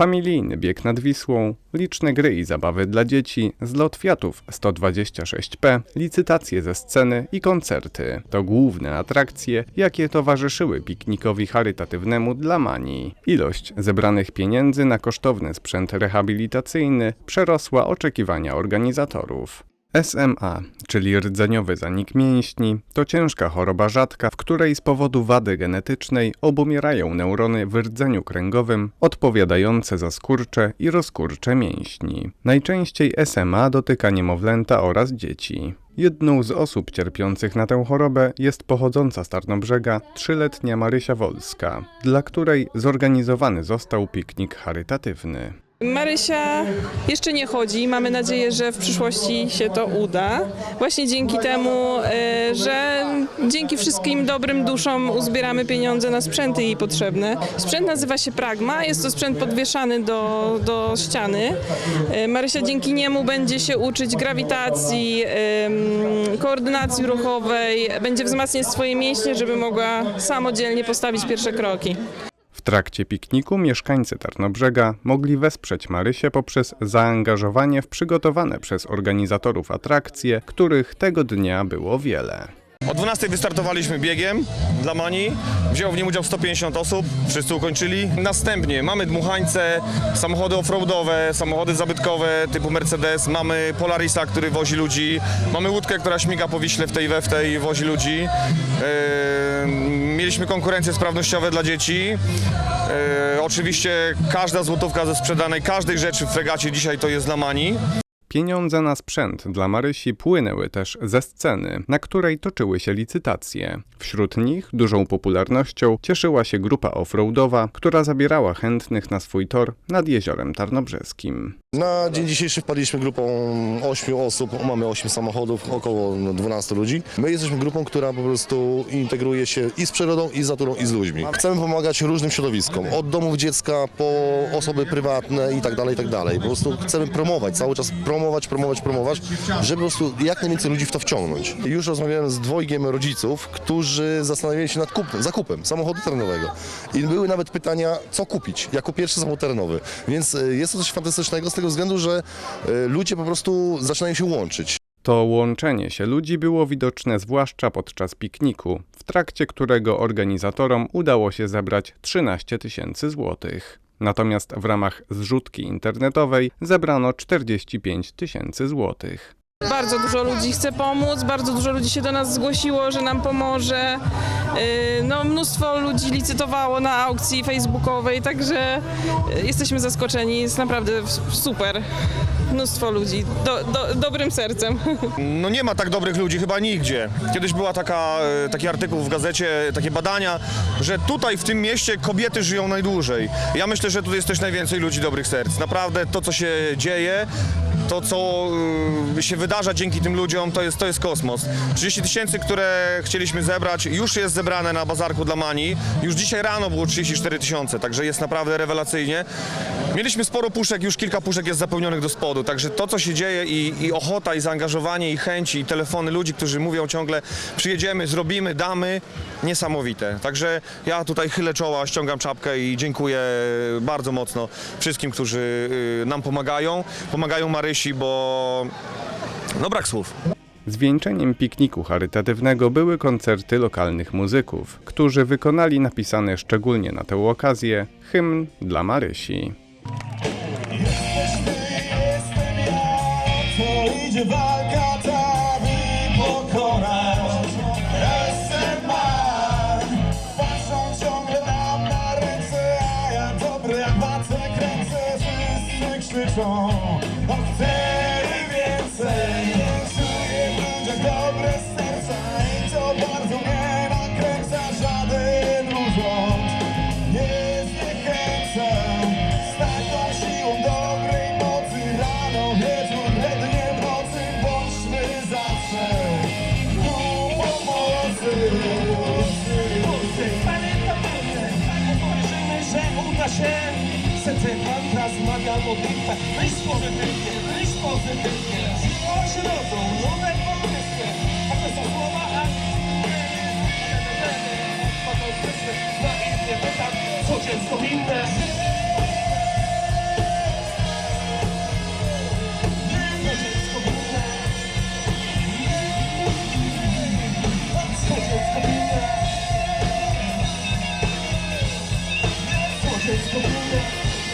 Familijny bieg nad Wisłą, liczne gry i zabawy dla dzieci, zlot Fiatów 126P, licytacje ze sceny i koncerty. To główne atrakcje, jakie towarzyszyły piknikowi charytatywnemu dla Mani. Ilość zebranych pieniędzy na kosztowny sprzęt rehabilitacyjny przerosła oczekiwania organizatorów. SMA, czyli rdzeniowy zanik mięśni, to ciężka choroba rzadka, w której z powodu wady genetycznej obumierają neurony w rdzeniu kręgowym odpowiadające za skurcze i rozkurcze mięśni. Najczęściej SMA dotyka niemowlęta oraz dzieci. Jedną z osób cierpiących na tę chorobę jest pochodząca z Tarnobrzega trzyletnia Marysia Wolska, dla której zorganizowany został piknik charytatywny. Marysia jeszcze nie chodzi. Mamy nadzieję, że w przyszłości się to uda. Właśnie dzięki temu, e, że dzięki wszystkim dobrym duszom uzbieramy pieniądze na sprzęty jej potrzebne. Sprzęt nazywa się Pragma. Jest to sprzęt podwieszany do, do ściany. E, Marysia dzięki niemu będzie się uczyć grawitacji, koordynacji ruchowej, będzie wzmacniać swoje mięśnie, żeby mogła samodzielnie postawić pierwsze kroki. W trakcie pikniku mieszkańcy Tarnobrzega mogli wesprzeć Marysię poprzez zaangażowanie w przygotowane przez organizatorów atrakcje, których tego dnia było wiele. O 12 wystartowaliśmy biegiem dla Mani. Wzięło w nim udział 150 osób, wszyscy ukończyli. Następnie mamy dmuchańce, samochody offroadowe, samochody zabytkowe typu Mercedes, mamy Polarisa, który wozi ludzi, mamy łódkę, która śmiga po Wiśle w tej we w tej wozi ludzi. Eee, mieliśmy konkurencje sprawnościowe dla dzieci. Eee, oczywiście każda złotówka ze sprzedanej każdej rzeczy w fregacie dzisiaj to jest dla Mani. Pieniądze na sprzęt dla Marysi płynęły też ze sceny, na której toczyły się licytacje. Wśród nich dużą popularnością cieszyła się grupa offroadowa, która zabierała chętnych na swój tor nad jeziorem Tarnobrzeskim. Na dzień dzisiejszy wpadliśmy grupą 8 osób, mamy 8 samochodów, około no, 12 ludzi. My jesteśmy grupą, która po prostu integruje się i z przyrodą, i z naturą, i z ludźmi. Chcemy pomagać różnym środowiskom, od domów dziecka po osoby prywatne i tak dalej, i tak dalej. Po prostu chcemy promować, cały czas promować, promować, promować, żeby po prostu jak najwięcej ludzi w to wciągnąć. Już rozmawiałem z dwojgiem rodziców, którzy zastanawiali się nad zakupem samochodu terenowego. I były nawet pytania, co kupić jako pierwszy samochód terenowy. Więc e, jest to coś fantastycznego z tego względu, że e, ludzie po prostu zaczynają się łączyć. To łączenie się ludzi było widoczne zwłaszcza podczas pikniku, w trakcie którego organizatorom udało się zebrać 13 tysięcy złotych. Natomiast w ramach zrzutki internetowej zebrano 45 tysięcy złotych. Bardzo dużo ludzi chce pomóc, bardzo dużo ludzi się do nas zgłosiło, że nam pomoże. Yy, No, mnóstwo ludzi licytowało na aukcji facebookowej, także yy, jesteśmy zaskoczeni, jest naprawdę super. Mnóstwo ludzi, do, do, dobrym sercem. No nie ma tak dobrych ludzi chyba nigdzie. Kiedyś była taka, e, taki artykuł w gazecie, takie badania, że tutaj w tym mieście kobiety żyją najdłużej. Ja myślę, że tutaj jest też najwięcej ludzi dobrych serc. Naprawdę to, co się dzieje, to, co y, się wydarza dzięki tym ludziom, to jest, to jest kosmos. 30 tysięcy, które chcieliśmy zebrać, już jest zebrane na bazarku dla Mani. Już dzisiaj rano było 34 tysiące, także jest naprawdę rewelacyjnie. Mieliśmy sporo puszek, już kilka puszek jest zapełnionych do spodu, także to, co się dzieje i, i ochota, i zaangażowanie, i chęci, i telefony ludzi, którzy mówią ciągle przyjedziemy, zrobimy, damy, niesamowite. Także ja tutaj chylę czoła, ściągam czapkę i dziękuję bardzo mocno wszystkim, którzy y, nam pomagają. Pomagają Marysi, bo no brak słów. Zwieńczeniem pikniku charytatywnego były koncerty lokalnych muzyków, którzy wykonali napisany szczególnie na tę okazję hymn dla Marysi. To idzie walka ta, by pokonać Patrzą ciągle nam na ręce, a ja dobry jak kręcę Wszyscy krzyczą, uda się. Serce mantra zmaga modlitwa Myśl pozytywnie, myśl pozytywnie. Się rodzą, nowe Yeah.